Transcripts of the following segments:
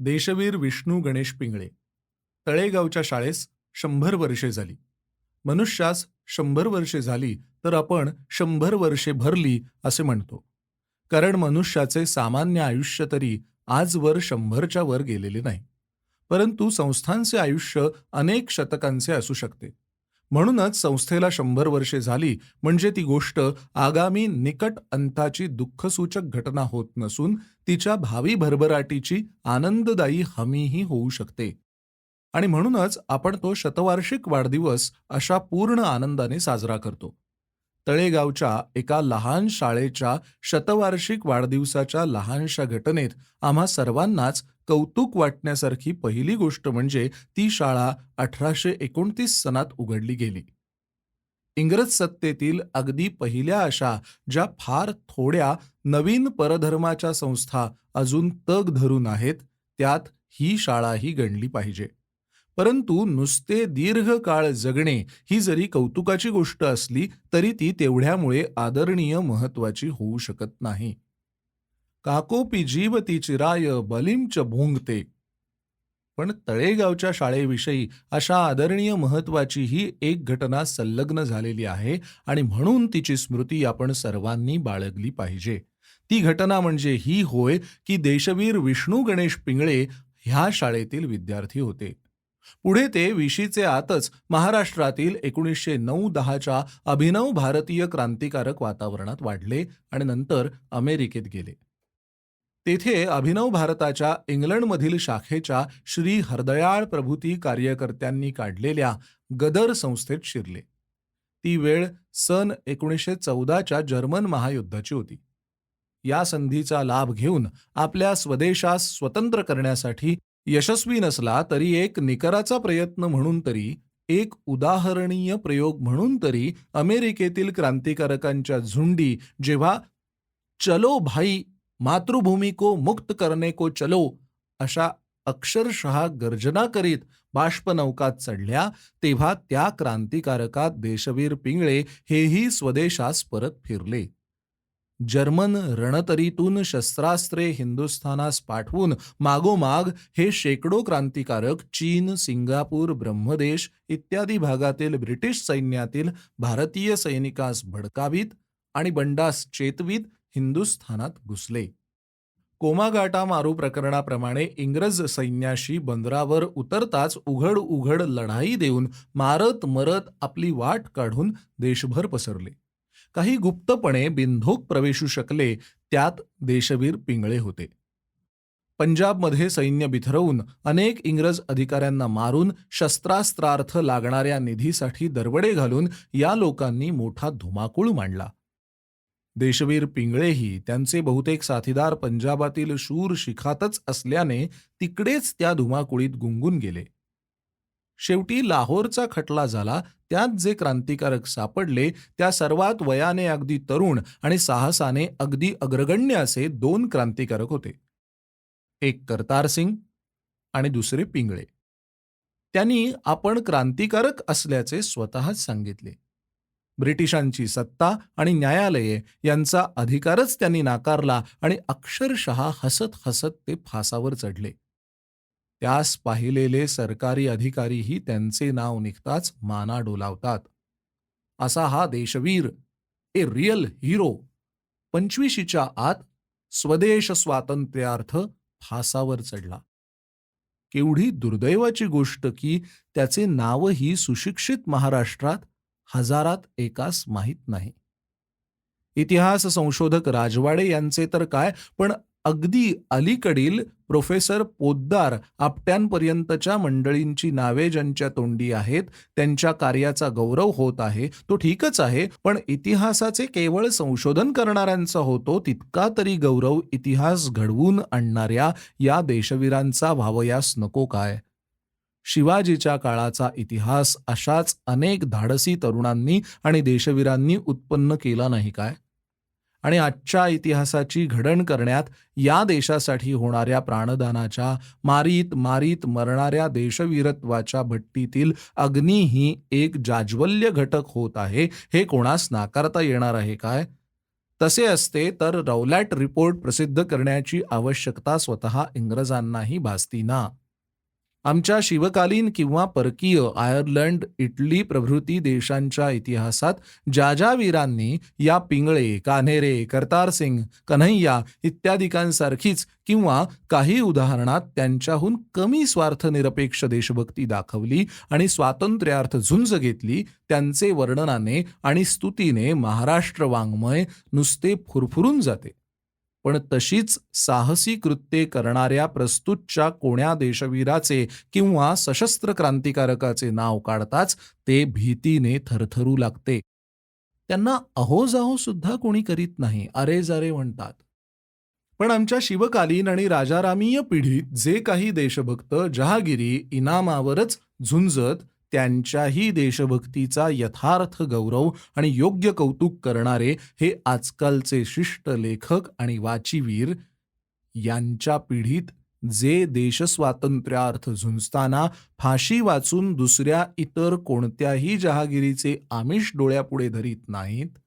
देशवीर विष्णू गणेश पिंगळे. तळेगावच्या शाळेस शंभर वर्षे झाली. मनुष्यास शंभर वर्षे झाली तर आपण शंभर वर्षे भरली असे म्हणतो. कारण मनुष्याचे सामान्य आयुष्य तरी आजवर शंभरच्या वर गेलेले नाही. परंतु संस्थांचे आयुष्य अनेक शतकांचे असू शकते. म्हणूनच संस्थेला शंभर वर्षे झाली म्हणजे ती गोष्ट आगामी निकट अंताची दुःखसूचक घटना होत नसून तिच्या भावी भरभराटीची आनंददायी हमीही होऊ शकते. आणि म्हणूनच आपण तो शतवार्षिक वाढदिवस अशा पूर्ण आनंदाने साजरा करतो. तळेगावच्या एका लहान शाळेच्या शतवार्षिक वाढदिवसाच्या लहानशा घटनेत आम्हा सर्वांनाच कौतुक वाटण्यासारखी पहिली गोष्ट म्हणजे ती शाळा अठराशे एकोणतीस सनात उघडली गेली. इंग्रज सत्तेतील अगदी पहिल्या अशा ज्या फार थोड्या नवीन परधर्माच्या संस्था अजून तग धरून आहेत त्यात ही शाळाही गणली पाहिजे. परंतु नुसते दीर्घ काळ जगणे ही जरी कौतुकाची गोष्ट असली तरी ती तेवढ्यामुळे आदरणीय महत्वाची होऊ शकत नाही. काकोपी जीवती चिराय बलिंच भोंगते. पण तळेगावच्या शाळेविषयी अशा आदरणीय महत्वाची ही एक घटना संलग्न झालेली आहे आणि म्हणून तिची स्मृती आपण सर्वांनी बाळगली पाहिजे. ती घटना म्हणजे ही होय की देशवीर विष्णू गणेश पिंगळे ह्या शाळेतील विद्यार्थी होते. पुढे ते विशीचे आतच महाराष्ट्रातील एकोणीसशे नऊ दहाच्या अभिनव भारतीय क्रांतिकारक वातावरणात वाढले आणि नंतर अमेरिकेत गेले. तेथे अभिनव भारताच्या इंग्लंडमधील शाखेच्या श्री हरदयाळ प्रभूती कार्यकर्त्यांनी काढलेल्या गदर संस्थेत शिरले. ती वेळ सन एकोणीसशे चौदाच्या जर्मन महायुद्धाची होती. या संधीचा लाभ घेऊन आपल्या स्वदेशास स्वतंत्र करण्यासाठी यशस्वी नसला तरी एक निकराचा प्रयत्न म्हणून तरी एक उदाहरणीय प्रयोग म्हणून तरी अमेरिकेतील क्रांतिकारकांच्या झुंडी जेव्हा चलो भाई मातृभूमी को मुक्त करने को चलो अशा अक्षरशः गर्जना करीत बाष्पनौकात चढल्या तेव्हा त्या क्रांतिकारकात देशवीर पिंगळे हेही स्वदेशास परत फिरले. जर्मन रणतरीतून शस्त्रास्त्रे हिंदुस्थानास पाठवून मागोमाग हे शेकडो क्रांतिकारक चीन सिंगापूर ब्रह्मदेश इत्यादी भागातील ब्रिटिश सैन्यातील भारतीय सैनिकास भडकावीत आणि बंडास चेतवीत हिंदुस्थानात घुसले. कोमागाटा मारू प्रकरणाप्रमाणे इंग्रज सैन्याशी बंदरावर उतरताच उघड उघड लढाई देऊन मारत मरत आपली वाट काढून देशभर पसरले. काही गुप्तपणे बिनधोक प्रवेशू शकले त्यात देशवीर पिंगळे होते. पंजाबमध्ये सैन्य बिथरवून अनेक इंग्रज अधिकाऱ्यांना मारून शस्त्रास्त्रार्थ लागणाऱ्या निधीसाठी दरवडे घालून या लोकांनी मोठा धुमाकूळ मांडला. देशवीर पिंगळेही त्यांचे बहुतेक साथीदार पंजाबातील शूर शिखातच असल्याने तिकडेच त्या धुमाकुळीत गुंगून गेले. शेवटी लाहोरचा खटला झाला. त्यात जे क्रांतिकारक सापडले त्या सर्वात वयाने अगदी तरुण आणि साहसाने अगदी अग्रगण्य असे दोन क्रांतिकारक होते. एक करतार सिंग आणि दुसरे पिंगळे. त्यांनी आपण क्रांतिकारक असल्याचे स्वतःच सांगितले. ब्रिटिशांची सत्ता आणि न्यायालये यांचा अधिकारच त्यांनी नाकारला आणि अक्षरशः हसत हसत ते फासावर चढले. त्यास पाहिलेले सरकारी अधिकारीही त्यांचे नाव निघताच माना डोलावतात. असा हा देशवीर ए रिअल हिरो पंचवीशीच्या आत स्वदेश स्वातंत्र्यार्थ फासावर चढला. केवढी दुर्दैवाची गोष्ट की त्याचे नावही सुशिक्षित महाराष्ट्रात हजारात एकास माहीत नाही. इतिहास संशोधक राजवाडे यांचे तर काय पण अगदी अलीकडील प्रोफेसर पोद्दार आपट्यांपर्यंतच्या मंडळींची नावे ज्यांच्या तोंडी आहेत त्यांच्या कार्याचा गौरव होत आहे तो ठीकच आहे पण इतिहासाचे केवळ संशोधन करणाऱ्यांचा होतो तितका तरी गौरव इतिहास घडवून आणणाऱ्या या देशवीरांचा व्हावयास नको काय? शिवाजीच्या काळाचा इतिहास अशाच अनेक धाडसी तरुणांनी आणि देशवीरांनी उत्पन्न केला नाही काय? आणि आजच्या इतिहासाची घडण करण्यात या देशासाठी होणाऱ्या प्राणदानाच्या मारीत मारीत मरणाऱ्या देशवीरत्वाच्या भट्टीतील अग्नीही एक जाज्वल्य घटक होत आहे. हे कोणास नाकारता येणार आहे काय? तसे असते तर रौलॅट रिपोर्ट प्रसिद्ध करण्याची आवश्यकता स्वतः इंग्रजांनाही भासती ना? आमच्या शिवकालीन किंवा परकीय आयर्लंड इटली प्रभृती देशांच्या इतिहासात ज्या ज्या वीरांनी या पिंगळे कान्हेरे करतारसिंग कन्हैया इत्यादिकांसारखीच किंवा काही उदाहरणात त्यांच्याहून कमी स्वार्थनिरपेक्ष देशभक्ती दाखवली आणि स्वातंत्र्यार्थ झुंज घेतली त्यांचे वर्णनाने आणि स्तुतीने महाराष्ट्र वाङ्मय नुसते फुरफुरून जाते. पण तशीच साहसी कृत्ये करणाऱ्या प्रस्तुतच्या कोण्या देशवीराचे किंवा सशस्त्र क्रांतिकारकाचे नाव काढताच ते भीतीने थरथरू लागते. त्यांना अहोजाहो सुद्धा कोणी करीत नाही अरे जरे म्हणतात. पण आमच्या शिवकालीन आणि राजारामीय पिढीत जे काही देशभक्त जहागिरी इनामावरच झुंजत त्यांच्याही देशभक्तीचा यथार्थ गौरव आणि योग्य कौतुक करणारे हे आजकालचे शिष्ट लेखक आणि वाचीवीर यांच्या पिढीत जे देशस्वातंत्र्यार्थ झुंजताना फाशी वाचून दुसऱ्या इतर कोणत्याही जहागिरीचे आमिष डोळ्यापुढे धरीत नाहीत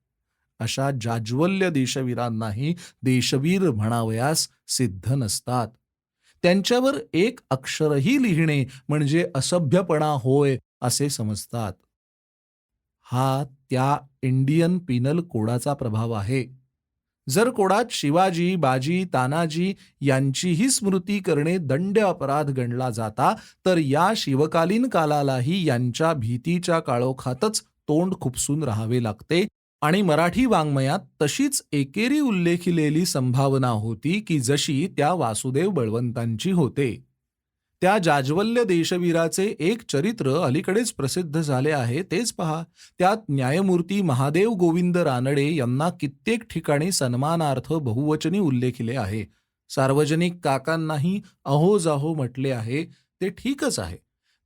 अशा जाज्वल्य देशवीरांनाही देशवीर म्हणावयास सिद्ध नसतात. त्यांच्यावर एक अक्षरही लिहिणे म्हणजे असभ्यपणा होय असे समजतात. हा त्या इंडियन पिनल कोडाचा प्रभाव आहे. जर कोडात शिवाजी बाजी तानाजी यांचीही स्मृती करणे दंड अपराध गणला जाता तर या शिवकालीन कालालाही यांच्या भीतीच्या काळोखातच तोंड खुपसून राहावे लागते आणि मराठी वाङ्मयात तशीच एकेरी उल्लेखिलेली संभावना होती की जशी त्या वासुदेव बळवंतांची होते. त्या जाज्वल्य देशवीराचे एक चरित्र अलीकडेच प्रसिद्ध झाले आहे तेच पहा. त्यात न्यायमूर्ती महादेव गोविंद रानडे यांना कित्येक ठिकाणी सन्मानार्थ बहुवचनी उल्लेखिले आहे. सार्वजनिक काकांनाही अहोजाहो म्हटले आहे ते ठीकच आहे.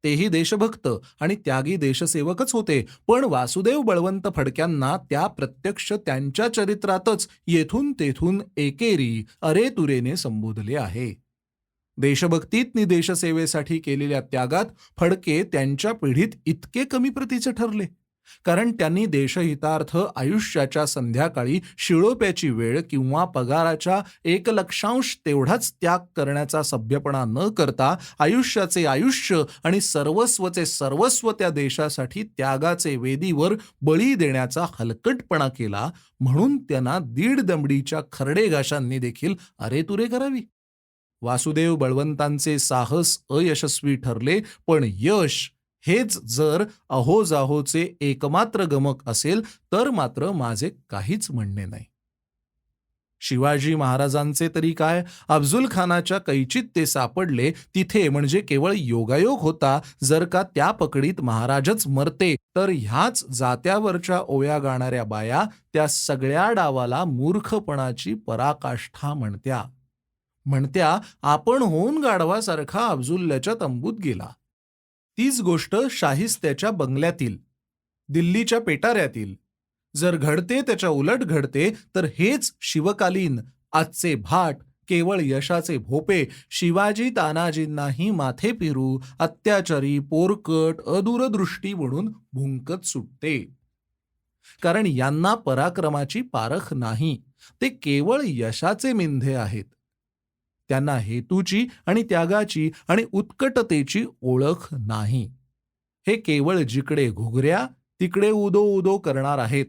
तेही देशभक्त आणि त्यागी देशसेवकच होते पण वासुदेव बळवंत फडक्यांना त्या प्रत्यक्ष त्यांच्या चरित्रातच येथून तेथून एकेरी अरे तुरेने संबोधले आहे. देशभक्तीत नि देशसेवेसाठी केलेल्या त्यागात फडके त्यांच्या पिढीत इतके कमी प्रतीचे ठरले. कारण त्यांनी देशहितार्थ आयुष्याच्या संध्याकाळी शिळोप्याची वेळ किंवा पगाराच्या एक लक्षांश तेवढाच त्याग करण्याचा सभ्यपणा न करता आयुष्याचे आयुष्य आणि सर्वस्वचे सर्वस्व त्या देशासाठी त्यागाचे वेदीवर बळी देण्याचा हलकटपणा केला म्हणून त्यांना दीड दमडीच्या खरडे घाशांनी देखील अरेतुरे करावी. वासुदेव बळवंतांचे साहस अयशस्वी ठरले पण यश हेच जर अहोजाहोचे एकमात्र गमक असेल तर मात्र माझे काहीच म्हणणे नाही. शिवाजी महाराजांचे तरी काय? अफजुल खानाच्या कैचित ते सापडले तिथे म्हणजे केवळ योगायोग होता जर का त्या पकडीत महाराजच मरते तर ह्याच जात्यावरच्या ओया गाणाऱ्या बाया त्या सगळ्या डावाला मूर्खपणाची पराकाष्ठा म्हणत्या. म्हणत्या आपण होऊन गाढवासारखा अब्जुल्ल्याच्या तंबूत गेला. तीच गोष्ट शाहिस्त्याच्या बंगल्यातील दिल्लीच्या पेटाऱ्यातील. जर घडते त्याच्या उलट घडते तर हेच शिवकालीन आजचे भाट केवळ यशाचे भोपे. शिवाजी तानाजींनाही माथे फिरू अत्याचारी पोरकट अदूरदृष्टी म्हणून भुंकत सुटते. कारण यांना पराक्रमाची पारख नाही. ते केवळ यशाचे मिंधे आहेत. त्यांना हेतूची आणि त्यागाची आणि उत्कटतेची ओळख नाही. हे केवळ जिकडे घुगऱ्या तिकडे उदो उदो करणार आहेत.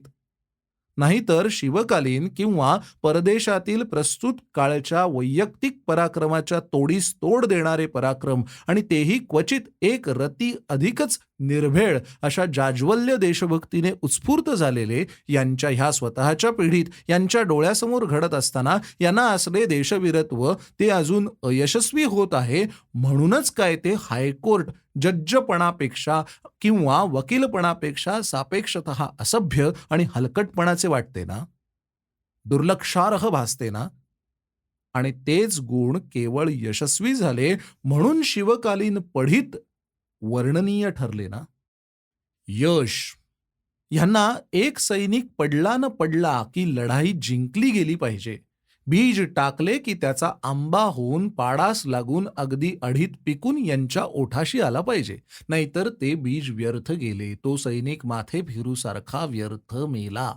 नाहीतर शिवकालीन किंवा परदेशातील प्रस्तुत काळच्या वैयक्तिक पराक्रमाच्या तोडीस तोड देणारे पराक्रम आणि तेही क्वचित एक रती अधिकच निर्भेळ अशा जाज्वल्य देशभक्तीने उत्स्फूर्त झालेले यांच्या ह्या स्वतःच्या पिढीत यांच्या डोळ्यासमोर घडत असताना यांना असले देशवीरत्व ते अजून अयशस्वी होत आहे म्हणूनच काय ते हायकोर्ट जज्जपणापेक्षा किंवा वकीलपणापेक्षा सापेक्षत असभ्य आणि हलकटपणाचे वाटते ना? दुर्लक्षार्ह भासते ना? आणि तेच गुण केवळ यशस्वी झाले म्हणून शिवकालीन पढीत वर्णनीय ठरले ना? यश. ह्यांना एक सैनिक पडला न पडला की लढाई जिंकली गेली पाहिजे. बीज टाकले की त्याचा आंबा होऊन पाडास लागून अगदी अढीत पिकून यांच्या ओठाशी आला पाहिजे. नाहीतर ते बीज व्यर्थ गेले. तो सैनिक माथे फिरूसारखा व्यर्थ मेला.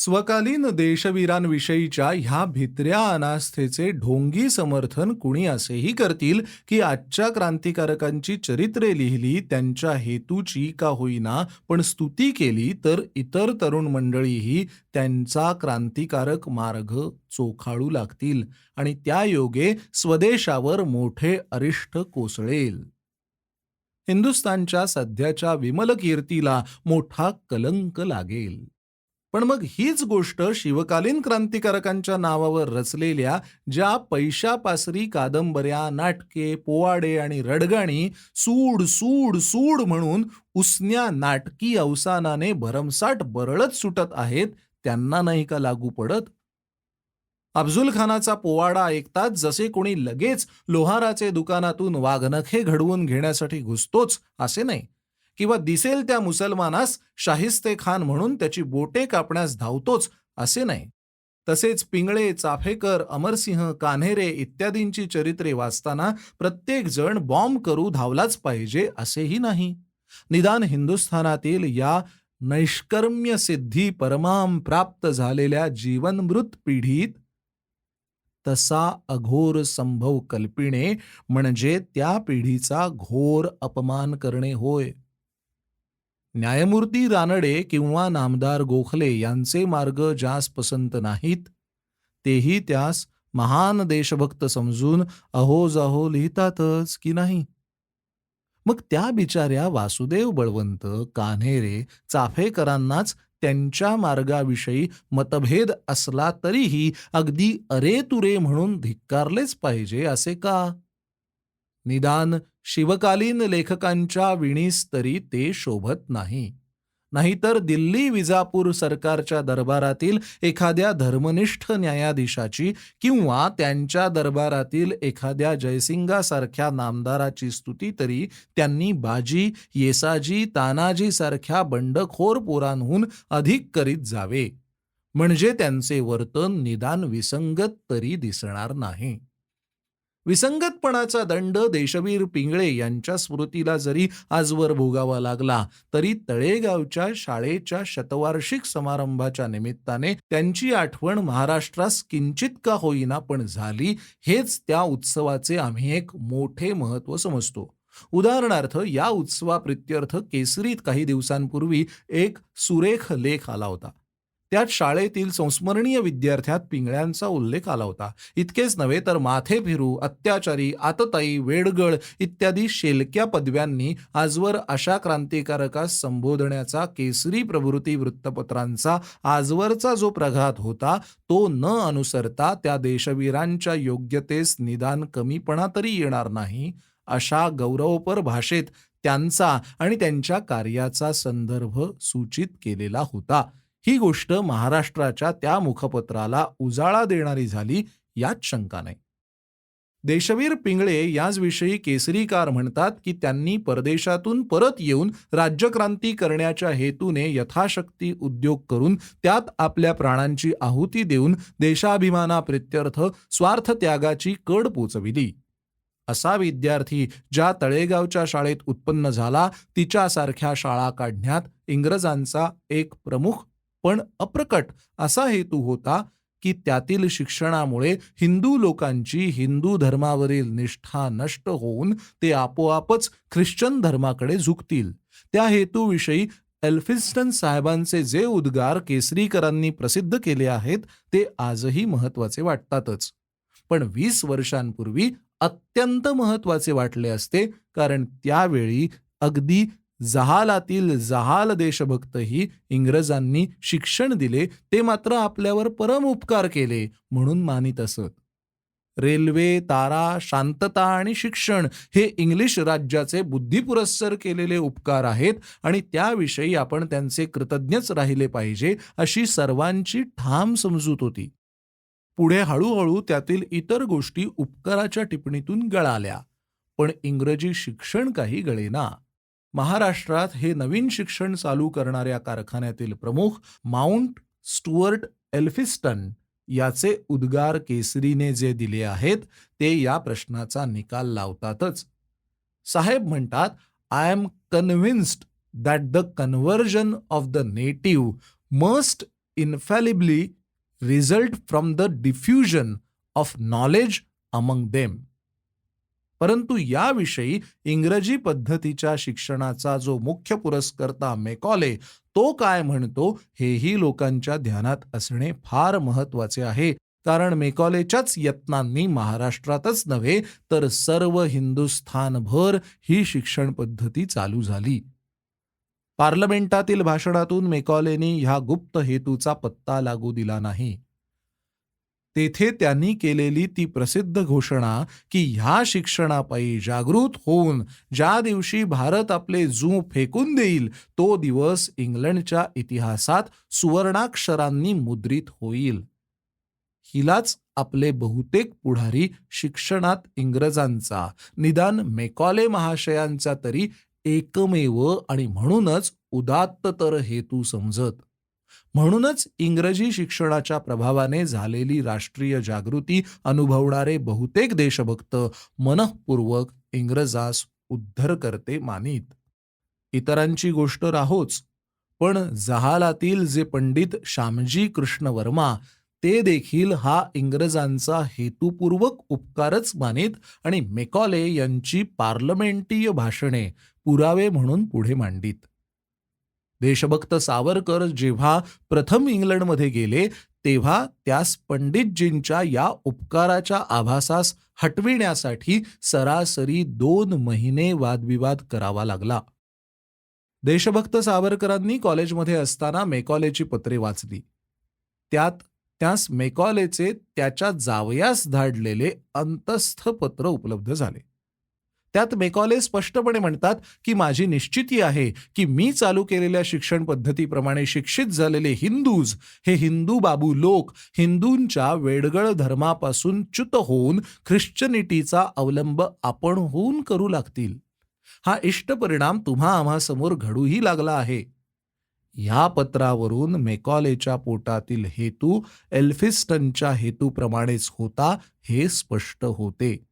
स्वकालीन देशवीरांविषयीच्या ह्या भित्र्या अनास्थेचे ढोंगी समर्थन कुणी असेही करतील की आजच्या क्रांतिकारकांची चरित्रे लिहिली त्यांच्या हेतूची का होईना पण स्तुती केली तर इतर तरुण मंडळीही त्यांचा क्रांतिकारक मार्ग चोखाळू लागतील आणि त्या योगे स्वदेशावर मोठे अरिष्ट कोसळेल. हिंदुस्थानच्या सध्याच्या विमलकीर्तीला मोठा कलंक लागेल. पण मग हीच गोष्ट शिवकालीन क्रांतिकारकांच्या नावावर रचलेल्या ज्या पैशापासरी कादंबऱ्या नाटके पोवाडे आणि रडगाणी सूड सूड सूड म्हणून उसन्या नाटकी अवसानाने भरमसाठ बरळत सुटत आहेत त्यांना नाही का लागू पडत? अफजुल खानाचा पोवाडा ऐकताच जसे कोणी लगेच लोहाराचे दुकानातून वाघनखे घडवून घेण्यासाठी घुसतोच असे नाही. किंवा दिसेल त्या मुसलमानास शाहिस्ते खान म्हणून त्याची बोटे कापण्यास धावतोच असे नाही. तसेच पिंगळे चाफेकर अमरसिंह कान्हेरे इत्यादींची चरित्रे वाचताना प्रत्येक जण बॉम्ब करू धावलाच पाहिजे असेही नाही. निदान हिंदुस्थानातील या नैष्कर्म्य सिद्धी परमाम प्राप्त झालेल्या जीवनमृत पिढीत तसा अघोर संभव कल्पिणे म्हणजे त्या पिढीचा घोर अपमान करणे होय. न्यायमूर्ती रानडे किंवा नामदार गोखले यांचे मार्ग ज्यास पसंत नाहीत तेही त्यास महान देशभक्त समजून अहोजाहो लिहितातच की नाही? मग त्या बिचाऱ्या वासुदेव बळवंत कान्हेरे चाफेकरांनाच त्यांच्या मार्गाविषयी मतभेद असला तरीही अगदी अरे तुरे म्हणून धिक्कारलेच पाहिजे असे का? निदान शिवकालीन लेखकांच्या विणीस तरी ते शोभत नाही. नाहीतर दिल्ली विजापूर सरकारच्या दरबारातील एखाद्या धर्मनिष्ठ न्यायाधीशाची किंवा त्यांच्या दरबारातील एखाद्या जयसिंगासारख्या नामदाराची स्तुती तरी त्यांनी बाजी येसाजी तानाजी सारख्या बंडखोर पोरांहून अधिक करीत जावे. म्हणजे त्यांचे वर्तन निदान विसंगत तरी दिसणार नाही. विसंगतपणाचा दंड देशवीर पिंगळे यांच्या स्मृतीला जरी आजवर भोगावा लागला तरी तळेगावच्या शाळेच्या शतवार्षिक समारंभाच्या निमित्ताने त्यांची आठवण महाराष्ट्रास किंचित का होईना पण झाली हेच त्या उत्सवाचे आम्ही एक मोठे महत्त्व समजतो. उदाहरणार्थ या उत्सवाप्रित्यर्थ केसरीत काही दिवसांपूर्वी एक सुरेख लेख आला होता. त्यात शाळेतील संस्मरणीय विद्यार्थ्यात पिंगळ्यांचा उल्लेख आला होता. इतकेच नव्हे तर माथे फिरू अत्याचारी आतताई वेडगळ इत्यादी शेलक्या पदव्यांनी आजवर अशा क्रांतिकारकास संबोधण्याचा केसरी प्रवृत्ती वृत्तपत्रांचा आजवरचा जो प्रघात होता तो न अनुसरता त्या देशवीरांच्या योग्यतेस निदान कमीपणा तरी येणार नाही अशा गौरवपर भाषेत त्यांचा आणि त्यांच्या कार्याचा संदर्भ सूचित केलेला होता. ही गोष्ट महाराष्ट्राच्या त्या मुखपत्राला उजाळा देणारी झाली यात शंका नाही देशवीर पिंगळे याचविषयी केसरीकार म्हणतात की त्यांनी परदेशातून परत येऊन राज्यक्रांती करण्याच्या हेतूने यथाशक्ती उद्योग करून त्यात आपल्या प्राणांची आहुती देऊन देशाभिमानाप्रित्यर्थ स्वार्थ त्यागाची कड पोचविली. असा विद्यार्थी ज्या तळेगावच्या शाळेत उत्पन्न झाला तिच्यासारख्या शाळा काढण्यात इंग्रजांचा एक प्रमुख पण अप्रकट असा हेतू होता की त्यातील शिक्षणामुळे हिंदू लोकांची हिंदू धर्मावरील निष्ठा नष्ट होऊन ते आपोआपच ख्रिश्चन धर्माकडे झुकतील. त्या हेतूविषयी एल्फिन्स्टन साहेबांचे जे उद्गार केसरीकरांनी प्रसिद्ध केले आहेत ते आजही महत्त्वाचे वाटतातच. पण वीस वर्षांपूर्वी अत्यंत महत्त्वाचे वाटले असते कारण त्यावेळी अगदी जहालातील जहाल देशभक्तही इंग्रजांनी शिक्षण दिले ते मात्र आपल्यावर परम उपकार केले म्हणून मानित असत. रेल्वे तारा शांतता आणि शिक्षण हे इंग्लिश राज्याचे बुद्धिपुरस्सर केलेले उपकार आहेत आणि त्याविषयी आपण त्यांचे कृतज्ञच राहिले पाहिजे अशी सर्वांची ठाम समजूत होती. पुढे हळूहळू त्यातील इतर गोष्टी उपकाराच्या टिप्पणीतून गळाल्या. पण इंग्रजी शिक्षण काही गळेना. महाराष्ट्रात हे नवीन शिक्षण चालू करणाऱ्या कारखान्यातील प्रमुख माउंट स्टुअर्ट एल्फिस्टन याचे उद्गार केसरीने जे दिले आहेत ते या प्रश्नाचा निकाल लावतातच. साहेब म्हणतात I am convinced that the conversion of the native must infallibly result from the diffusion of knowledge among them परंतु याविषयी इंग्रजी पद्धतीच्या शिक्षणाचा जो मुख्य पुरस्कर्ता मेकॉले तो काय म्हणतो हेही लोकांच्या ध्यानात असणे फार महत्त्वाचे आहे. कारण मेकॉलेच्याच यत्नांनी महाराष्ट्रातच नव्हे तर सर्व हिंदुस्थानभर ही शिक्षण पद्धती चालू झाली. पार्लमेंटातील भाषणातून मेकॉलेनी ह्या गुप्त हेतूचा पत्ता लागू दिला नाही. तेथे त्यांनी केलेली ती प्रसिद्ध घोषणा की ह्या शिक्षणापायी जागृत होऊन ज्या दिवशी भारत आपले जू फेकून देईल तो दिवस इंग्लंडच्या इतिहासात सुवर्णाक्षरांनी मुद्रित होईल. हिलाच आपले बहुतेक पुढारी शिक्षणात इंग्रजांचा निदान मेकॉले महाशयांचा तरी एकमेव आणि म्हणूनच उदात्ततर हेतू समजत. म्हणूनच इंग्रजी शिक्षणाच्या प्रभावाने झालेली राष्ट्रीय जागृती अनुभवणारे बहुतेक देशभक्त मनःपूर्वक इंग्रजास उद्धर करते मानित. इतरांची गोष्ट राहोच पण जहालातील जे पंडित श्यामजी कृष्ण वर्मा ते देखील हा इंग्रजांचा हेतुपूर्वक उपकारच मानित आणि मेकॉले यांची पार्लमेंटीय भाषणे पुरावे म्हणून पुढे मांडित. देशभक्त सावरकर जेव्हा प्रथम इंग्लंडमध्ये गेले तेव्हा त्यास पंडितजींच्या या उपकाराच्या आभासास हटविण्यासाठी सरासरी दोन महिने वादविवाद करावा लागला. देशभक्त सावरकरांनी कॉलेजमध्ये असताना मेकॉलेची पत्रे वाचली. त्यात त्यास मेकॉलेचे त्याच्या जावयास धाडलेले अंतस्थ पत्र उपलब्ध झाले. त्यात मेकॉले स्पष्टपणे म्हणतात की माझी निश्चिती आहे की मी चालू केलेल्या शिक्षण पद्धतीप्रमाणे शिक्षित झालेले हिंदूज हे हिंदू बाबू लोक हिंदूंच्या वेडगळ धर्मापासून च्युत होऊन ख्रिश्चनिटीचा अवलंब आपण होऊन करू लागतील. हा इष्ट परिणाम तुम्हा आम्हासमोर घडूही लागला आहे. या पत्रावरून मेकॉलेच्या पोटातील हेतू एल्फिस्टनच्या हेतूप्रमाणेच होता हे स्पष्ट होते.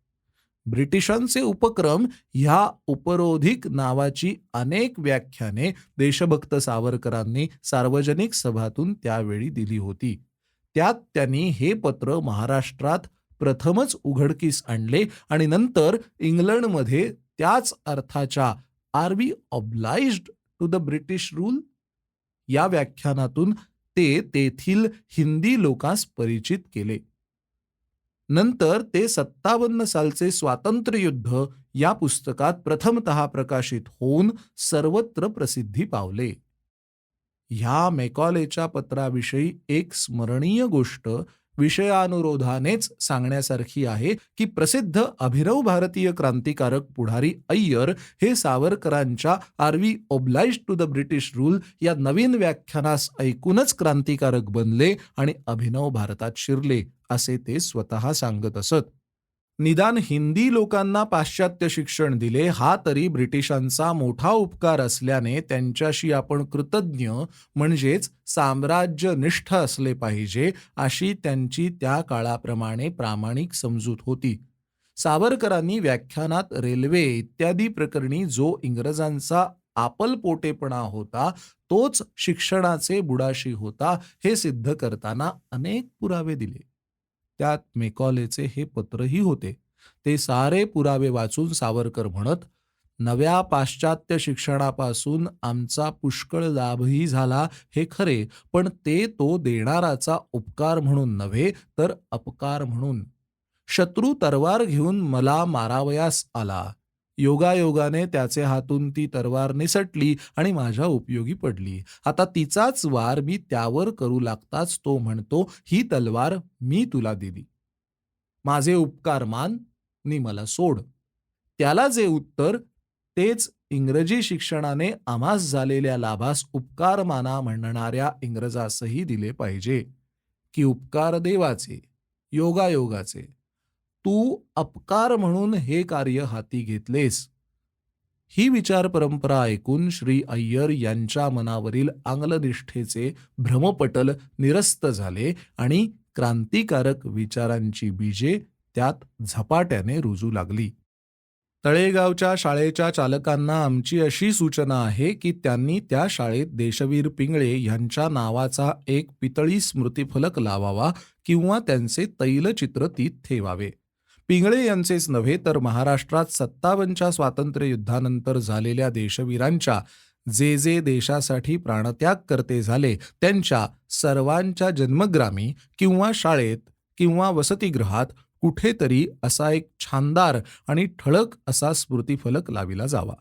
ब्रिटिशांचे उपक्रम ह्या उपरोधिक नावाची अनेक व्याख्याने देशभक्त सावरकरांनी सार्वजनिक सभातून त्यावेळी दिली होती. त्यात त्यांनी हे पत्र महाराष्ट्रात प्रथमच उघडकीस आणले आणि नंतर इंग्लंडमध्ये त्याच अर्थाच्या are we obliged to the British rule या व्याख्यानातून ते तेथील हिंदी लोकांस परिचित केले. नंतर ते सत्तावन्न सालचे स्वातंत्र्य युद्ध या पुस्तकात प्रथमतः प्रकाशित होऊन सर्वत्र प्रसिद्धी पावले. ह्या मेकॉलेच्या पत्राविषयी एक स्मरणीय गोष्ट विषयानुरोधानेच सांगण्यासारखी आहे की प्रसिद्ध अभिनव भारतीय क्रांतिकारक पुढारी अय्यर हे सावरकरांच्या are we obliged to the British rule या नवीन व्याख्यानास ऐकूनच क्रांतिकारक बनले आणि अभिनव भारतात शिरले. असे ते स्वतः सांगत असत. निदान हिंदी लोकांना पाश्चात्य शिक्षण दिले हा तरी ब्रिटिशांचा मोठा उपकार असल्याने त्यांच्याशी आपण कृतज्ञ म्हणजेच साम्राज्यनिष्ठ असले पाहिजे अशी त्यांची त्या काळाप्रमाणे प्रामाणिक समजूत होती. सावरकरांनी व्याख्यानात रेल्वे इत्यादी प्रकरणी जो इंग्रजांचा आपलपोटेपणा होता तोच शिक्षणाचे बुडाशी होता हे सिद्ध करताना अनेक पुरावे दिले. त्यात मेकॉलेचे हे पत्रही होते. ते सारे पुरावे वाचून सावरकर म्हणत नव्या पाश्चात्य शिक्षणापासून आमचा पुष्कळ लाभही झाला हे खरे पण ते तो देणाराचा उपकार म्हणून नव्हे तर अपकार म्हणून. शत्रू तरवार घेऊन मला मारावयास आला. योगायोगाने त्याचे हातून ती तरवार निसटली आणि माझ्या उपयोगी पडली. आता तिचाच वार मी त्यावर करू लागताच तो म्हणतो ही तलवार मी तुला दिली. माझे उपकार मान नी मला सोड. त्याला जे उत्तर तेच इंग्रजी शिक्षणाने आम्हास झालेल्या लाभास उपकार माना म्हणणाऱ्या इंग्रजासही दिले पाहिजे. की उपकार देवाचे योगायोगाचे तू अपकार म्हणून हे कार्य हाती घेतलेस. ही विचार परंपरा ऐकून श्री अय्यर यांच्या मनावरील आंग्लनिष्ठेचे भ्रमपटल निरस्त झाले आणि क्रांतिकारक विचारांची बीजे त्यात झपाट्याने रुजू लागली. तळेगावच्या शाळेच्या चालकांना आमची अशी सूचना आहे की त्यांनी त्या शाळेत देशवीर पिंगळे यांच्या नावाचा एक पितळी स्मृतिफलक लावावा किंवा त्यांचे तैलचित्र तीत ठेवावे. पिंगळे यांचेच नव्हे तर महाराष्ट्रात सत्तावन्नच्या स्वातंत्र्य युद्धानंतर झालेल्या देशवीरांच्या जे जे देशासाठी प्राणत्याग करते झाले त्यांच्या सर्वांच्या जन्मग्रामी किंवा शाळेत किंवा वसतिगृहात कुठेतरी असा एक छानदार आणि ठळक असा स्मृतिफलक लाविला जावा.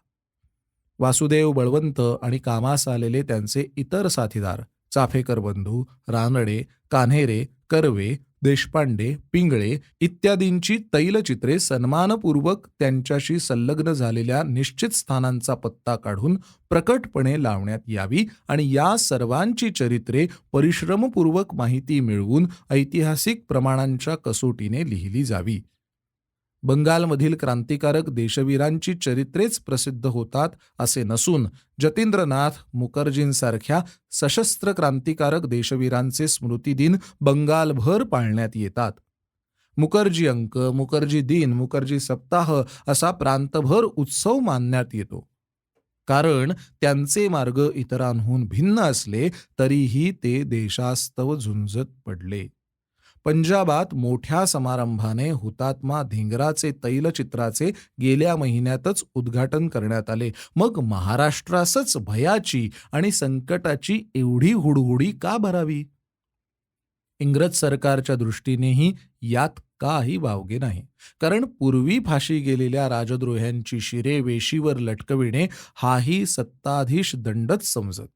वासुदेव बळवंत आणि कामास आलेले त्यांचे इतर साथीदार चाफेकर बंधू रानडे कान्हेरे कर्वे देशपांडे पिंगळे इत्यादींची तैलचित्रे सन्मानपूर्वक त्यांच्याशी संलग्न झालेल्या निश्चित स्थानांचा पत्ता काढून प्रकटपणे लावण्यात यावी आणि या सर्वांची चरित्रे परिश्रमपूर्वक माहिती मिळवून ऐतिहासिक प्रमाणांच्या कसोटीने लिहिली जावी. बंगालमधील क्रांतिकारक देशवीरांची चरित्रेच प्रसिद्ध होतात असे नसून जतींद्रनाथ मुखर्जींसारख्या सशस्त्र क्रांतिकारक देशवीरांचे स्मृतिदिन बंगालभर पाळण्यात येतात. मुखर्जी अंक मुखर्जी दिन मुखर्जी सप्ताह असा प्रांतभर उत्सव मानण्यात येतो. कारण त्यांचे मार्ग इतरांहून भिन्न असले तरीही ते देशास्तव झुंजत पडले. पंजाबात मोठ्या समारंभाने हुतात्मा धिंगराचे तैलचित्राचे गेल्या महिन्यातच उद्घाटन करण्यात आले. मग महाराष्ट्रासच भयाची आणि संकटाची एवढी हुडहुडी का भरावी? इंग्रज सरकारच्या दृष्टीनेही यात काही वावगे नाही. कारण पूर्वी फाशी गेलेल्या राजद्रोह्यांची शिरे वेशीवर लटकविणे हाही सत्ताधीश दंडच समजत.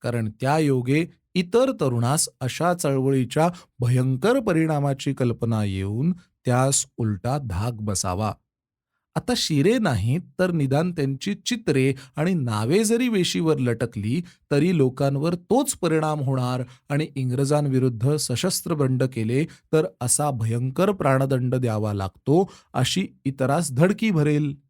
कारण त्या योगे इतर तरुणास अशा चळवळीच्या भयंकर परिणामाची कल्पना येऊन त्यास उलटा धाक बसावा. आता शिरे नाहीत तर निदान त्यांची चित्रे आणि नावे जरी वेशीवर लटकली तरी लोकांवर तोच परिणाम होणार आणि इंग्रजांविरुद्ध सशस्त्र बंड केले तर असा भयंकर प्राणदंड द्यावा लागतो अशी इतरास धडकी भरेल.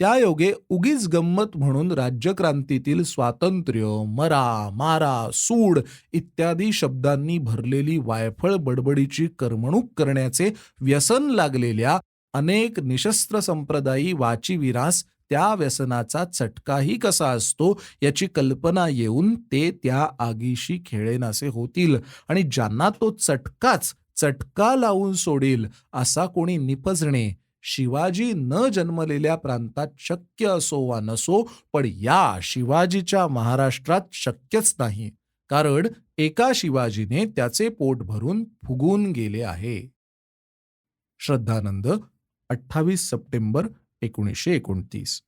त्यायोगे उगीच गंमत म्हणून राज्यक्रांतीतील स्वातंत्र्य मरा मारा सूड इत्यादी शब्दांनी भरलेली वायफळ बडबडीची करमणूक करण्याचे व्यसन लागलेल्या अनेक निशस्त्र संप्रदायी वाचीविरास त्या व्यसनाचा चटकाही कसा असतो याची कल्पना येऊन ते त्या आगीशी खेळेनासे होतील आणि ज्यांना तो चटकाच चटका लावून सोडील असा कोणी निपजणे शिवाजी न जन्मलेल्या प्रांतात शक्य असो वा नसो पण या शिवाजीच्या महाराष्ट्रात शक्यच नाही. कारण एका शिवाजीने त्याचे पोट भरून फुगून गेले आहे. श्रद्धानंद अठ्ठावीस सप्टेंबर एकोणीसशे एकोणतीस.